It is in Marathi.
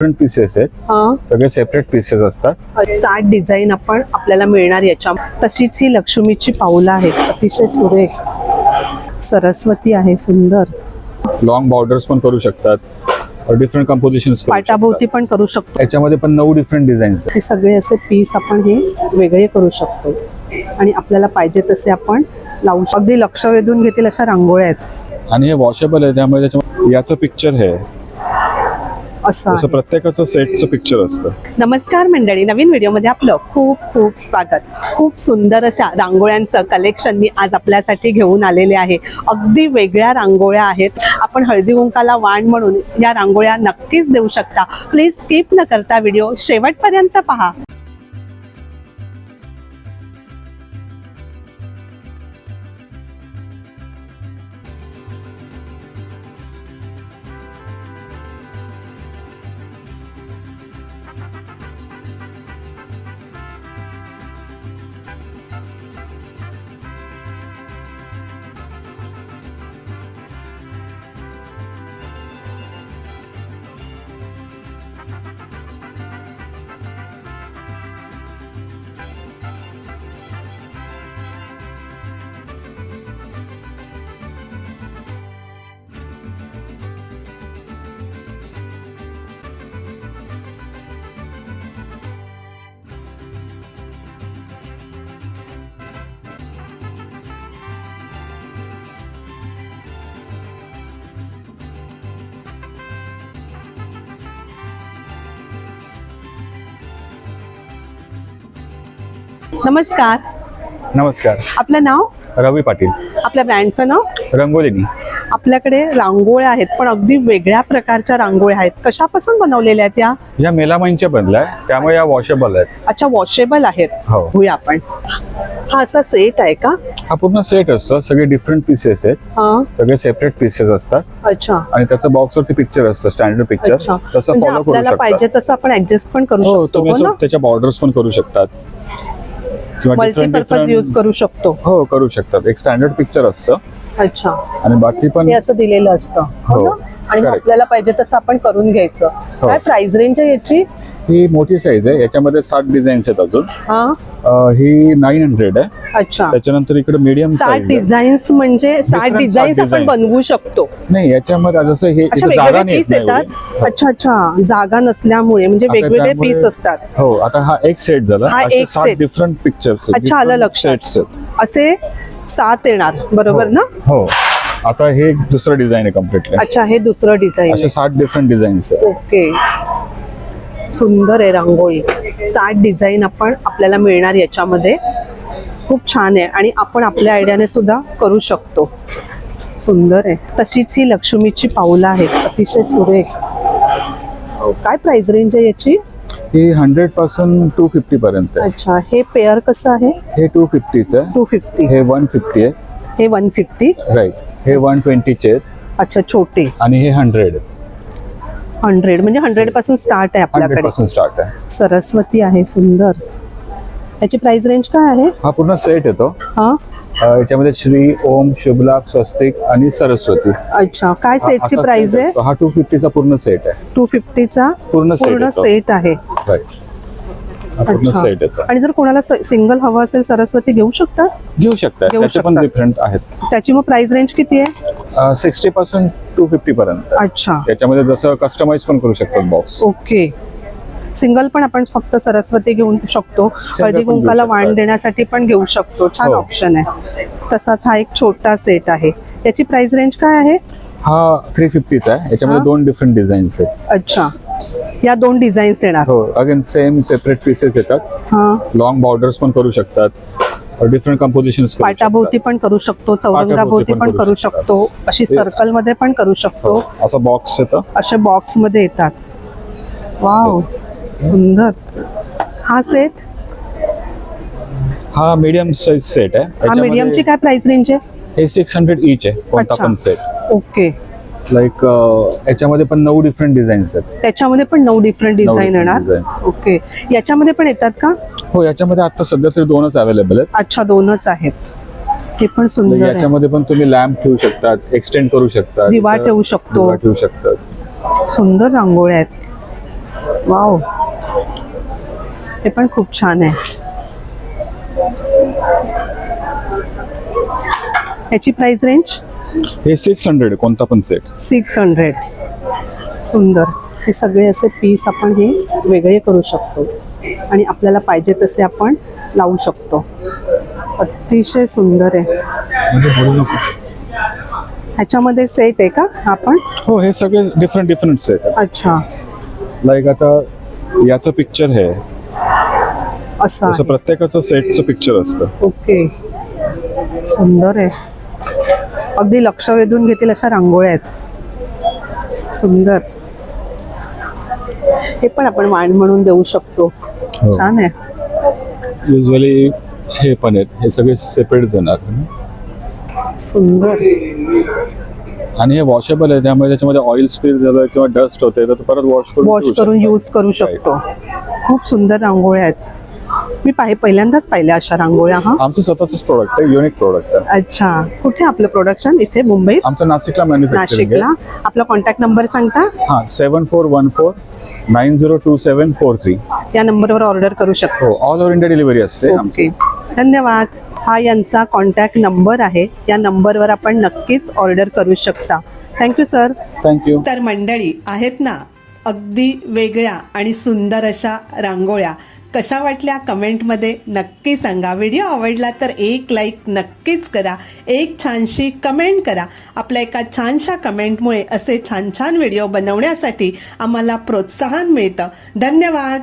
डिफरंट पीसेस आहेत. हा. सगळे सेपरेट पीसेस असतात. साठ डिझाईन आपण आपल्याला मिळणार याच्या तशीच ही लक्ष्मीची पाऊलं आहेत अतिशय सुरेख. सरस्वती आहे सुंदर. लॉंग बॉर्डर्स पण करू शकतात. डिफरंट कंपोजिशन पाटाभोवती पण करू शकतो. याच्यामध्ये पण नऊ डिफरंट डिझाईन्स हे सगळे असे पीस आपण हे वेगळे करू शकतो. आणि आपल्याला पाहिजे तसे आपण लावू अगदी लक्ष वेधून घेतील अशा रांगोळ्या आहेत. आणि हे वॉशेबल आहे त्यामुळे याचं पिक्चर हे. असं. प्रत्येकाचं सेटचं पिक्चर असतं. नमस्कार मंडळी नवीन व्हिडिओमध्ये आपलं खूप खूप स्वागत. खूप सुंदर अशा रांगोळ्यांचं कलेक्शन मी आज आपल्यासाठी घेऊन आलेले आहे. अगदी वेगळ्या रांगोळ्या आहेत. आपण हळदी कुंकाला वाण म्हणून या रांगोळ्या नक्कीच देऊ शकता. प्लीज स्किप न करता व्हिडिओ शेवटपर्यंत पहा. नमस्कार. नमस्कार. आपलं नाव? रवी पाटील. आपल्या ब्रँडचं नाव? रंगोलिनी. आपल्याकडे रांगोळ्या आहेत पण अगदी वेगळ्या प्रकारच्या रांगोळ्या आहेत. कशापासून बनवलेल्या आहेत त्या या मेलामाईनच्या बनल्या आहे त्यामुळे या वॉशेबल आहेत. अच्छा वॉशेबल आहेत. हो. होऊया आपण. हा असा सेट आहे का? हा पूर्ण सेट असतो. सगळे डिफरंट पीसेस आहेत. हा. सगळे सेपरेट पीसेस असतात. अच्छा. आणि त्याचं बॉक्सवरती पिक्चर असतं स्टँडर्ड पिक्चर अच्छा. तसं म्हणजे फॉलो करू आपल्याला शकता. पाहिजे तसं आपण ऍडजस्ट पण करू हो शकतो तुम्ही हो ना? त्याच्या बॉर्डर्स पण करू शकतात. मल्टीपर्पज यूज करू शकतो. हो करू शकतात. एक स्टँडर्ड पिक्चर असतं. अच्छा. आणि बाकी पण हे असं दिलेलं असतं. हो. हो, ना? आणि correct. आपल्याला पाहिजे तसं आपण करून घ्यायचं. हो. काय प्राइस रेंज आहे याची? ही मोठी साईज आहे. याच्यामध्ये सात डिझाईन्स आहेत अजून. हा? अं, ही नाईन हंड्रेड आहे. अच्छा. त्याच्यानंतर इकडे मीडियम साईज डिझाईन्स म्हणजे Different डिझाईन्स आपण designs. बनवू शकतो. नाही याच्यामध्ये जसं हे अच्छा इथं जागा वेगवेगळे नाही पीस येत नाही येतात? एवढी. अच्छा अच्छा. जागा नसल्यामुळे म्हणजे आता वेगवेगळे त्यामुळे- पीस असतात. हो आता हा एक सेट झाला. हा असे एक सात set. डिफरंट पिक्चर्स अच्छा, आलं लक्षात. सेट्स आहेत. असे सात येणार. बरोबर ना? हो. आता हे एक दुसरं डिझाईन आहे कम्प्लिटली अच्छा हे दुसरं डिझाईन असे सात डिफरंट डिझाईन्स ओके सुंदर आहे रांगोळी. साठ डिझाईन आपण आपल्याला मिळणार याच्यामध्ये. खूप छान आहे आणि आपण आपल्या आयडियाने सुद्धा करू शकतो. सुंदर आहे. तशीच ही लक्ष्मीची पाऊलं आहेत. अतिशय सुरेख. हो, काय प्राइस रेंज आहे याची? ही हंड्रेडपासून टू फिफ्टी पर्यंत अच्छा हे पेअर कसं आहे? हे टू फिफ्टीच टू फिफ्टी हे वन फिफ्टी आहे. हे वन फिफ्टी राईट हे वन ट्वेंटीचे अच्छा छोटे. आणि हे हंड्रेड हंड्रेड म्हणजे हंड्रेडपासून स्टार्ट आहे हंड्रेड आपल्याकडे पासून स्टार्ट आहे. सरस्वती आहे सुंदर. याची प्राइस रेंज काय आहे? हा पूर्ण सेट येतो हा? अं, याच्यामध्ये श्री ओम शुभलाभ स्वस्तिक आणि सरस्वती. अच्छा काय सेटची असा प्राइस set आहे? असतो. हा टू फिफ्टीचा पूर्ण सेट आहे. टू फिफ्टीचा पूर्ण set पूर्ण येतो. सेट आहे. राईट हा पूर्ण अच्छा. सेट येतो आणि जर कोणाला सिंगल हवं असेल सरस्वती घेऊ शकता? घेऊ शकता. घेऊ त्याचे पण शकतात. डिफरंट आहेत. त्याची मग प्राइस रेंज किती आहे? सिक्स्टी पासून टू फिफ्टी पर्यंत. अच्छा. त्याच्यामध्ये जसं कस्टमाइज पण करू शकतात बॉक्स ओके. सिंगल पण आपण फक्त सरस्वती घेऊ शकतो. हळदी कुंकाला वाण. देण्यासाठी पण घेऊ शकतो. छान हो. ऑप्शन आहे. तसाच हा एक छोटा सेट आहे. याची प्राइस रेंज काय आहे? हा थ्री फिफ्टीचा आहे. याच्यामध्ये हा. दोन डिफरंट डिझाईन्स आहेत. अच्छा. या दोन डिझाईन्स येणार. हो अगेन सेम सेपरेट पीसेस येतात. हा. लॉंग बॉर्डर्स पण करू शकतात. डिफरंट कंपोजिशन पाटाभोवती पण करू शकतो चौरंगाभोवती पण करू शकतो. अशी सर्कलमध्ये पण करू शकतो. असं बॉक्स येतं. असे बॉक्समध्ये येतात. वाव सुंदर. हा सेट हा मीडियम साईज सेट आहे. हा मीडियमची काय प्राइस रेंज आहे? हे सिक्स हंड्रेड इच आहे कोणता. पण सेट ओके लाईक याच्यामध्ये पण नऊ डिफरंट डिझाईन्स आहेत. त्याच्यामध्ये पण नऊ डिफरंट डिझाईन येणार. ओके याच्यामध्ये पण येतात का? हो याच्यामध्ये आता सध्या तरी दोनच अवेलेबल आहेत. अच्छा दोनच आहेत. हे पण सुंदर आहे. याच्यामध्ये पण तुम्ही लॅम्प ठेवू शकतात एक्सटेंड करू शकतात दिवा ठेवू शकतो. दिवा ठेवू शकतात. सुंदर रांगोळ्या आहेत. वाव. हे पण खूप छान आहे. ह्याची प्राइस रेंज हे सिक्स हंड्रेड कोणता पण सेट सिक्स हंड्रेड सुंदर. हे सगळे असे पीस आपण हे वेगळे करू शकतो. आणि आपल्याला पाहिजे तसे आपण लावू शकतो. अतिशय सुंदर आहे. ह्याच्यामध्ये सेट आहे का हा पण हो हे सगळे डिफरंट डिफरंट सेट अच्छा. लाईक आता याचं पिक्चर आहे असं आहे. प्रत्येकाचं सेटचं पिक्चर असतं. ओके. सुंदर आहे. अगदी लक्ष वेधून घेतील अशा रांगोळ्या आहेत. सुंदर. हे पण आपण वाण म्हणून देऊ शकतो. हो. छान आहे. युजली हे पण आहेत. हे सगळे सेपरेट जाणार सुंदर. आणि हे वॉशेबल आहे. त्यामुळे त्याच्यामध्ये ऑइल स्पिल झालं किंवा डस्ट होते तर परत वॉश करून वॉश करून. यूज करू शकतो. खूप सुंदर रांगोळ्या आहेत. मी पाहि पहिल्यांदाच पाहिल्या अशा रांगोळ्या हा. आमचं स्वतःच प्रोडक्ट आहे युनिक प्रोडक्ट आहे. अच्छा. कुठे आपलं प्रोडक्शन इथे मुंबईत? आमचं नाशिकला मॅन्युफॅक्चरिंग नाशिकला. आपला कॉन्टॅक्ट नंबर सांगता? हा seven four one four nine zero two seven four three या नंबरवर ऑर्डर करू शकतो हो ऑल ओव्हर इंडिया डिलिव्हरी असते आमची ओके धन्यवाद हा यांचा कॉन्टॅक्ट नंबर आहे या नंबरवर आपण नक्कीच ऑर्डर करू शकता थँक्यू सर थँक्यू तर मंडळी आहेत ना अगदी वेगळ्या आणि सुंदर अशा रांगोळ्या कशा वाटल्या कमेंटमध्ये नक्की सांगा. व्हिडिओ आवडला तर एक लाईक नक्कीच करा. एक छानशी कमेंट करा. आपल्या एका छानशा कमेंटमुळे असे छान छान व्हिडिओ बनवण्यासाठी आम्हाला प्रोत्साहन मिळतं. धन्यवाद.